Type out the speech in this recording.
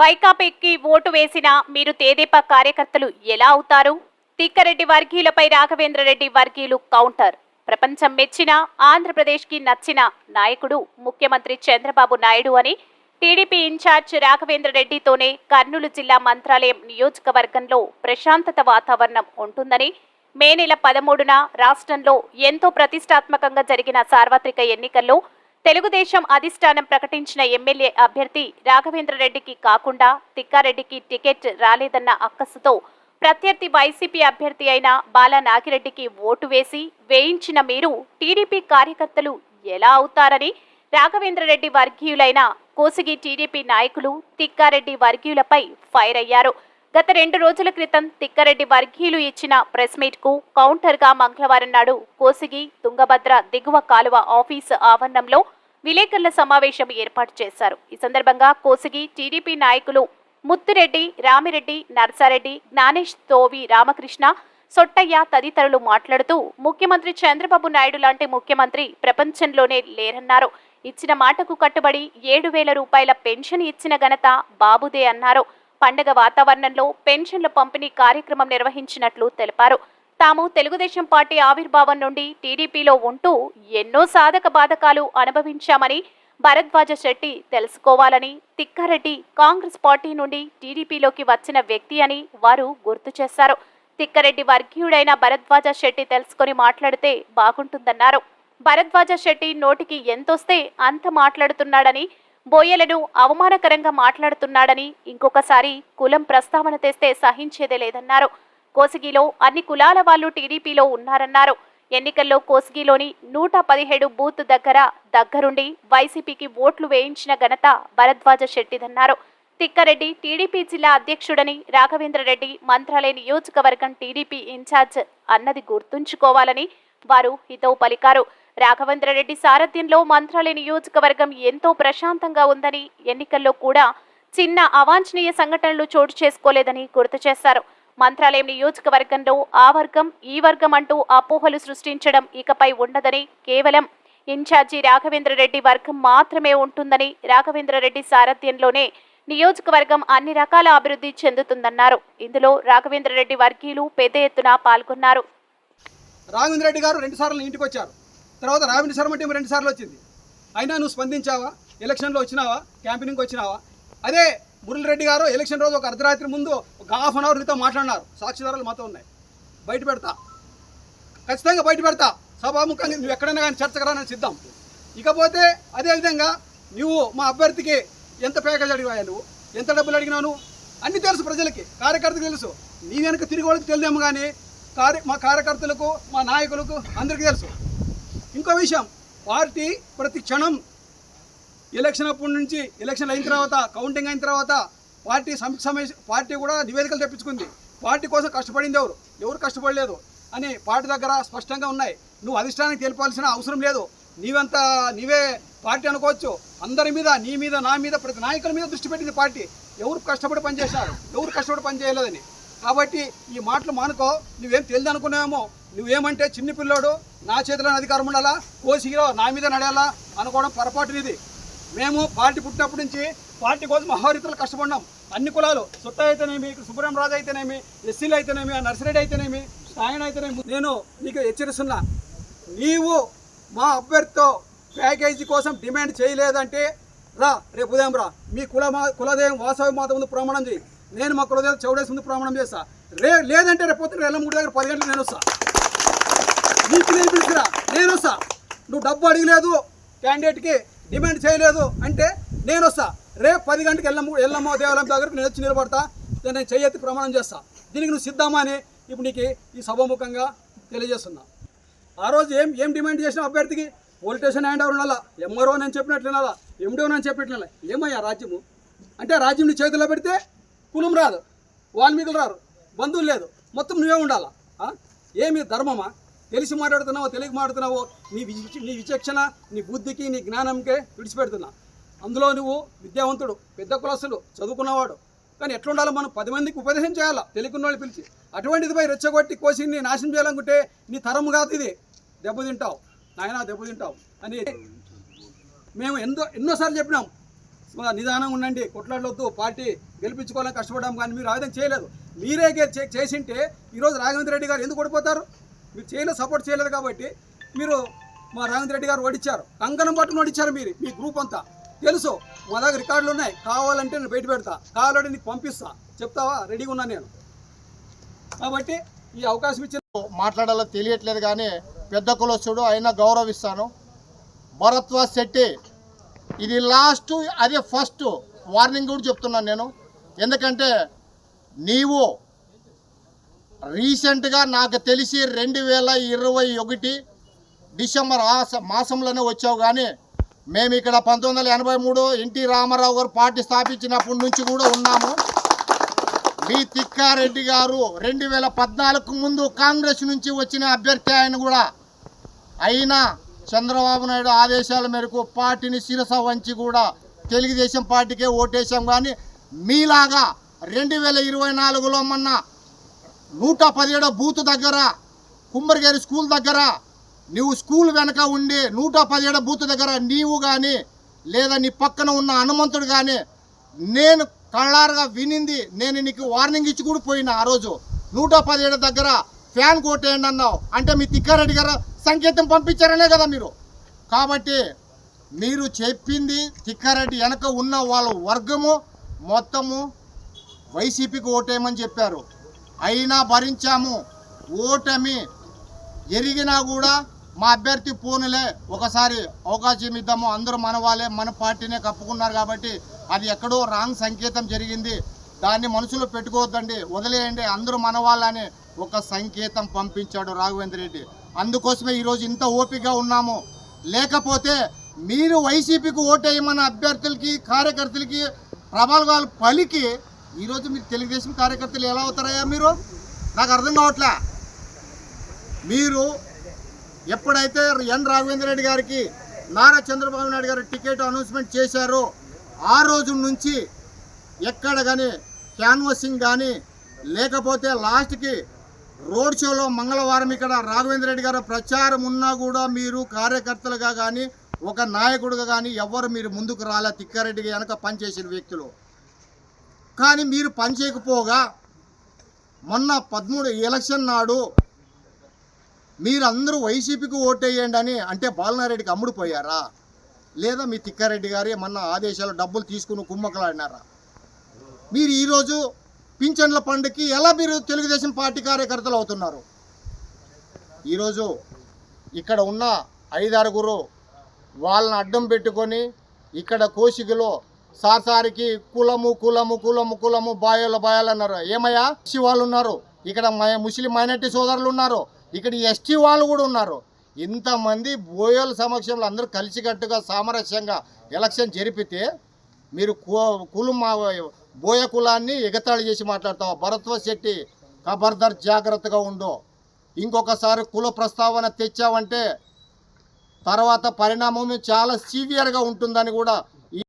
వైకాపీకి vote వేసిన మీరు తేదేపా కార్యకర్తలు ఎలా అవుతారు? తిక్కరెడ్డి వర్గీయులపై రాఘవేంద్రరెడ్డి వర్గీయులు కౌంటర్. ప్రపంచం మెచ్చిన ఆంధ్రప్రదేశ్కి నచ్చిన నాయకుడు ముఖ్యమంత్రి చంద్రబాబు నాయుడు అని టీడీపీ ఇన్ఛార్జ్ రాఘవేంద్రరెడ్డితోనే కర్నూలు జిల్లా మంత్రాలయం నియోజకవర్గంలో ప్రశాంతత వాతావరణం ఉంటుందని మే నెల పదమూడున రాష్ట్రంలో ఎంతో ప్రతిష్టాత్మకంగా జరిగిన సార్వత్రిక ఎన్నికల్లో తెలుగుదేశం అధిష్టానం ప్రకటించిన ఎమ్మెల్యే అభ్యర్థి రాఘవేంద్రరెడ్డికి కాకుండా తిక్కారెడ్డికి టికెట్ రాలేదన్న అక్కసుతో ప్రత్యర్థి వైసీపీ అభ్యర్థి అయిన బాలా నాగిరెడ్డికి ఓటు వేసి వేయించిన మీరు టీడీపీ కార్యకర్తలు ఎలా అవుతారని రాఘవేంద్రరెడ్డి వర్గీయులైన కోసిగి టీడీపీ నాయకులు తిక్కారెడ్డి వర్గీయులపై ఫైర్ అయ్యారు. గత రెండు రోజుల క్రితం తిక్కారెడ్డి వర్గీయులు ఇచ్చిన ప్రెస్ మీట్కు కౌంటర్గా మంగళవారం నాడు కోసిగి తుంగభద్ర దిగువ కాలువ ఆఫీసు ఆవరణంలో విలేకరుల సమావేశం ఏర్పాటు చేశారు. ఈ సందర్భంగా కోసిగి టీడీపీ నాయకులు ముత్తురెడ్డి రామిరెడ్డి నర్సారెడ్డి జ్ఞానేష్ తోవి రామకృష్ణ సొట్టయ్య తదితరులు మాట్లాడుతూ ముఖ్యమంత్రి చంద్రబాబు నాయుడు లాంటి ముఖ్యమంత్రి ప్రపంచంలోనే లేరన్నారు. ఇచ్చిన మాటకు కట్టుబడి ఏడు వేల రూపాయల పెన్షన్ ఇచ్చిన ఘనత బాబుదే అన్నారు. పండగ వాతావరణంలో పెన్షన్ల పంపిణీ కార్యక్రమం నిర్వహించినట్లు తెలిపారు. తాము తెలుగుదేశం పార్టీ ఆవిర్భావం నుండి టీడీపీలో ఉంటూ ఎన్నో సాధక బాధకాలు అనుభవించామని భరద్వాజ శెట్టి తెలుసుకోవాలని తిక్కారెడ్డి కాంగ్రెస్ పార్టీ నుండి టీడీపీలోకి వచ్చిన వ్యక్తి అని వారు గుర్తు చేశారు. తిక్కారెడ్డి వర్గీయుడైన భరద్వాజ శెట్టి తెలుసుకొని మాట్లాడితే బాగుంటుందన్నారు. భరద్వాజ శెట్టి నోటికి ఎంతొస్తే అంత మాట్లాడుతున్నాడని బోయలను అవమానకరంగా మాట్లాడుతున్నాడని ఇంకొకసారి కులం ప్రస్తావన తెస్తే సహించేదే లేదన్నారు. కోసిగిలో అన్ని కులాల వాళ్ళు టీడీపీలో ఉన్నారన్నారు. ఎన్నికల్లో కోసిగిలోని నూట పదిహేడు బూత్ దగ్గర దగ్గరుండి వైసీపీకి ఓట్లు వేయించిన ఘనత భరద్వాజ శెట్టిదన్నారు. తిక్కారెడ్డి టీడీపీ జిల్లా అధ్యక్షుడని రాఘవేంద్రరెడ్డి మంత్రాలయ నియోజకవర్గం టీడీపీ ఇన్ఛార్జ్ అన్నది గుర్తుంచుకోవాలని వారు హితవు పలికారు. రాఘవేంద్రరెడ్డి సారథ్యంలో మంత్రాలయ నియోజకవర్గం ఎంతో ప్రశాంతంగా ఉందని ఎన్నికల్లో కూడా చిన్న అవాంఛనీయ సంఘటనలు చోటు చేసుకోలేదని గుర్తు చేశారు. మంత్రాలయం నియోజకవర్గంలో ఆ వర్గం ఈ వర్గం అంటూ అపోహలు సృష్టించడం ఇకపై ఉండదని కేవలం ఇన్ఛార్జి రాఘవేంద్రరెడ్డి వర్గం మాత్రమే ఉంటుందని రాఘవేంద్రరెడ్డి సారథ్యంలోనే నియోజకవర్గం అన్ని రకాల అభివృద్ధి చెందుతుందన్నారు. ఇందులో రాఘవేంద్రరెడ్డి వర్గీయులు పెద్ద ఎత్తున పాల్గొన్నారు. రాఘవేంద్ర రెడ్డి గారు రెండు సార్లు ఇంటికి వచ్చారు. తర్వాత రావింద్ర శర్మ టీం రెండు సార్లు వచ్చింది. అయినా నువ్వు స్పందించావా? ఎలక్షన్లో వచ్చినావా? క్యాంపెయినింగ్కి వచ్చినావా? అదే మురళిరెడ్డి గారు ఎలక్షన్ రోజు ఒక అర్ధరాత్రి ముందు ఒక హాఫ్ అన్ అవర్ నీతో మాట్లాడినారు. సాక్షిదారులు మాతో ఉన్నాయి. బయట పెడతా. ఖచ్చితంగా బయట పెడతా. సభాముఖంగా నువ్వు ఎక్కడైనా కానీ చర్చకు రానని సిద్ధం. ఇకపోతే అదేవిధంగా నువ్వు మా అభ్యర్థికి ఎంత ప్యాకేజ్ అడిగాయా నువ్వు? ఎంత డబ్బులు అడిగినావు అన్ని తెలుసు ప్రజలకి. కార్యకర్తకు తెలుసు. నీ వెనక తిరిగి వాళ్ళకి తెలియదేమో కానీ కార్య మా కార్యకర్తలకు మా నాయకులకు అందరికీ తెలుసు. ఇంకో విషయం పార్టీ ప్రతి క్షణం ఎలక్షన్ అప్పటి నుంచి ఎలక్షన్ అయిన తర్వాత కౌంటింగ్ అయిన తర్వాత పార్టీ సమ సమయ పార్టీ కూడా నివేదికలు తెప్పించుకుంది. పార్టీ కోసం కష్టపడింది ఎవరు? ఎవరు కష్టపడలేదు? అని పార్టీ దగ్గర స్పష్టంగా ఉన్నాయి. నువ్వు అధిష్టానానికి తెలిపాల్సిన అవసరం లేదు. నీవంత నీవే పార్టీ అనుకోవచ్చు. అందరి మీద నీ మీద నా మీద ప్రతి నాయకుల మీద దృష్టి పెట్టింది పార్టీ. ఎవరు కష్టపడి పనిచేశారు ఎవరు కష్టపడి పని చేయలేదని కాబట్టి ఈ మాటలు మానుకో. నువ్వేం తెలియదు అనుకున్నావేమో నువ్వేమంటే చిన్న పిల్లోడు నా చేతిలో అధికారం ఉండాలా? కోసిలో నా మీద నడాలా? అనుకోవడం పొరపాటు ఇది మేము పార్టీ పుట్టినప్పటి నుంచి పార్టీ కోసం మహారీతులు కష్టపడినాం. అన్ని కులాలు సుట్ట అయితేనేమి సుబ్రహ్మ రాజు అయితేనేమి ఎస్సీలు అయితేనేమి నర్సిరెడ్డి అయితేనేమి ఆయన అయితేనేమి. నేను నీకు హెచ్చరిస్తున్నా. నీవు మా అభ్యర్థితో ప్యాకేజీ కోసం డిమాండ్ చేయలేదంటే రా రేపు ఉదయం రా. మీ కుల కులదేవం వాసవి మాత ముందు ప్రమాణం చేయి. నేను మా కులదేవం చౌడేసి ముందు ప్రమాణం చేస్తా. రే లేదంటే రేపు పొద్దున ఎల్లమ్మగుడి దగ్గర పది గంటలు నేను వస్తా. నీకు నేను పిలిచిరా? నేను వస్తా. నువ్వు డబ్బు అడగలేదు క్యాండిడేట్కి డిమాండ్ చేయలేదు అంటే నేను వస్తా. రేపు పది గంటకి ఎల్లమ్మ ఎల్లమ్మ దేవాలయం దగ్గరకు నేను వచ్చి నిలబడతా. నేను చెయ్యెత్తి ప్రమాణం చేస్తా. దీనికి నువ్వు సిద్ధమా అని ఇప్పుడు నీకు ఈ సభాముఖంగా తెలియజేస్తున్నా. ఆ రోజు ఏం ఏం డిమాండ్ చేసిన అభ్యర్థికి? పోలీస్ స్టేషన్ హ్యాండ్ ఓవర్ ఉండాలా? ఎంఆర్ఓ నేను చెప్పినట్లు వినాలా? ఎండిఓ నేను చెప్పినట్లు ఏమయ్యా రాజ్యము? అంటే రాజ్యం నీ చేతిలో పెడితే కులం రాదు వాల్మీకులు రారు బంధువులు లేదు మొత్తం నువ్వే ఉండాలా? ఏమి ధర్మమా? తెలిసి మాట్లాడుతున్నావో తెలియక మాట్లాడుతున్నావో? నీ నీ విచక్షణ నీ బుద్ధికి నీ జ్ఞానంకే విడిచిపెడుతున్నా. అందులో నువ్వు విద్యావంతుడు పెద్ద కులస్తులు చదువుకున్నవాడు కానీ ఎట్లుండాలో మనం పది మందికి ఉపదేశం చేయాలా. తెలియకున్న వాళ్ళు పిలిచి అటువంటిదిపై రెచ్చగొట్టి కోసి నీ నాశనం చేయాలనుకుంటే నీ తరం కాదు ఇది. దెబ్బతింటావు నాయన దెబ్బతింటావు అని మేము ఎంతో ఎన్నోసార్లు చెప్పినాం. నిదానం ఉండండి కొట్లాడలొద్దు పార్టీ గెలిపించుకోవాలని కష్టపడడం కానీ మీరు ఆ విధంగా చేయలేదు. మీరే చేసింటే ఈరోజు రాఘవేంద్ర రెడ్డి గారు ఎందుకు ఓడిపోతారు? మీరు చేయలేదు సపోర్ట్ చేయలేదు కాబట్టి మీరు మా రాఘవేంద్ర రెడ్డి గారు ఓడిచ్చారు. కంకణం పట్టుకుని ఓడిచ్చారు మీరు మీ గ్రూప్ అంతా. తెలుసు. మా దగ్గర రికార్డులు ఉన్నాయి. కావాలంటే నేను బయట పెడతా. కావాలంటే నీకు పంపిస్తా. చెప్తావా? రెడీగా ఉన్నాను నేను. కాబట్టి ఈ అవకాశం ఇచ్చిన మాట్లాడాలో తెలియట్లేదు కానీ పెద్ద కులస్తుడు అయినా గౌరవిస్తాను. భరత్వ శెట్టి. ఇది లాస్ట్ అదే ఫస్ట్ వార్నింగ్ కూడా చెప్తున్నాను నేను. ఎందుకంటే నీవు రీసెంట్గా నాకు తెలిసి రెండు వేల ఇరవై ఒకటి డిసెంబర్ ఆ మాసంలోనే వచ్చావు కానీ మేము ఇక్కడ పంతొమ్మిది వందల ఎనభై మూడు ఎన్టీ రామారావు గారు పార్టీ స్థాపించినప్పటి నుంచి కూడా ఉన్నాము. మీ తిక్కారెడ్డి గారు రెండు వేల పద్నాలుగు ముందు కాంగ్రెస్ నుంచి వచ్చిన అభ్యర్థి ఆయన కూడా. అయినా చంద్రబాబు నాయుడు ఆదేశాల మేరకు పార్టీని శిరస వంచి కూడా తెలుగుదేశం పార్టీకే ఓటేశాం. కానీ మీలాగా రెండు వేల ఇరవై నాలుగులో మొన్న నూట పదిహేడో బూత్ దగ్గర కుమ్మరిగారి స్కూల్ దగ్గర నువ్వు స్కూల్ వెనక ఉండి నూట పదిహేడు బూత్ దగ్గర నీవు కానీ లేదా నీ పక్కన ఉన్న హనుమంతుడు కానీ నేను కళ్ళారుగా వినింది నేను నీకు వార్నింగ్ ఇచ్చి కూడా పోయినా ఆ రోజు. నూట పదిహేడు దగ్గర ఫ్యాన్ కొట్టేయండి అన్నావు. అంటే మీ తిక్కారెడ్డి గారు సంకేతం పంపించారనే కదా మీరు. కాబట్టి మీరు చెప్పింది తిక్కారెడ్డి వెనక ఉన్న వాళ్ళ వర్గము మొత్తము వైసీపీకి ఓటేయమని చెప్పారు. అయినా భరించాము. ఓటమి ఎరిగినా కూడా మా అభ్యర్థి పోనులే. ఒకసారి అవకాశం ఇద్దాము. అందరూ మన వాళ్ళే మన పార్టీనే కప్పుకున్నారు కాబట్టి అది ఎక్కడో రాంగ్ సంకేతం జరిగింది. దాన్ని మనసులో పెట్టుకోవద్దండి. వదిలేయండి. అందరూ మన వాళ్ళని ఒక సంకేతం పంపించాడు రాఘవేంద్ర రెడ్డి. అందుకోసమే ఈరోజు ఇంత ఓపికగా ఉన్నాము. లేకపోతే మీరు వైసీపీకి ఓటేయమన్న అభ్యర్థులకి కార్యకర్తలకి ప్రబలగాలు పలికి ఈరోజు మీరు తెలుగుదేశం కార్యకర్తలు ఎలా అవుతారయ్యా మీరు? నాకు అర్థం కావట్లే? మీరు ఎప్పుడైతే ఎన్ రాఘవేంద్ర రెడ్డి గారికి నారా చంద్రబాబు నాయుడు గారు టికెట్ అనౌన్స్మెంట్ చేశారో ఆ రోజు నుంచి ఎక్కడ కానీ క్యాన్వసింగ్ కానీ లేకపోతే లాస్ట్కి రోడ్ షోలో మంగళవారం ఇక్కడ రాఘవేంద్ర రెడ్డి గారు ప్రచారం ఉన్నా కూడా మీరు కార్యకర్తలుగా కానీ ఒక నాయకుడుగా కానీ ఎవరు మీరు ముందుకు రాలే తిక్కారెడ్డి వెనక పనిచేసిన వ్యక్తులు. కానీ మీరు పనిచేయకపోగా మొన్న పదమూడు ఎలక్షన్ నాడు మీరందరూ వైసీపీకి ఓటేయండి అని అంటే బాలనారెడ్డికి అమ్ముడుపోయారా లేదా మీ తిక్కారెడ్డి గారి మొన్న ఆదేశాలు డబ్బులు తీసుకుని కుమ్మకలాడినారా మీరు ఈరోజు పింఛన్ల పండుగకి ఎలా మీరు తెలుగుదేశం పార్టీ కార్యకర్తలు అవుతున్నారు? ఈరోజు ఇక్కడ ఉన్న ఐదారుగురు వాళ్ళని అడ్డం పెట్టుకొని ఇక్కడ కోసికలో సార్సారికి కులము కులము కులము కులము బాయోలు బాయాలు అన్నారు ఏమయ్యా? ఎస్సీ వాళ్ళు ఉన్నారు. ఇక్కడ ముస్లిం మైనార్టీ సోదరులు ఉన్నారు. ఇక్కడ ఎస్టీ వాళ్ళు కూడా ఉన్నారు. ఇంతమంది బోయోల సమక్షంలో అందరూ కలిసికట్టుగా సామరస్యంగా ఎలక్షన్ జరిపితే మీరు కు- కులం మా- బోయ కులాన్ని ఎగతాళి చేసి మాట్లాడతావు? భరత్వ శెట్టి ఖబర్దార్ జాగ్రత్తగా ఉండు. ఇంకొకసారి కుల ప్రస్తావన తెచ్చావంటే తర్వాత పరిణామం చాలా సివియర్గా ఉంటుందని కూడా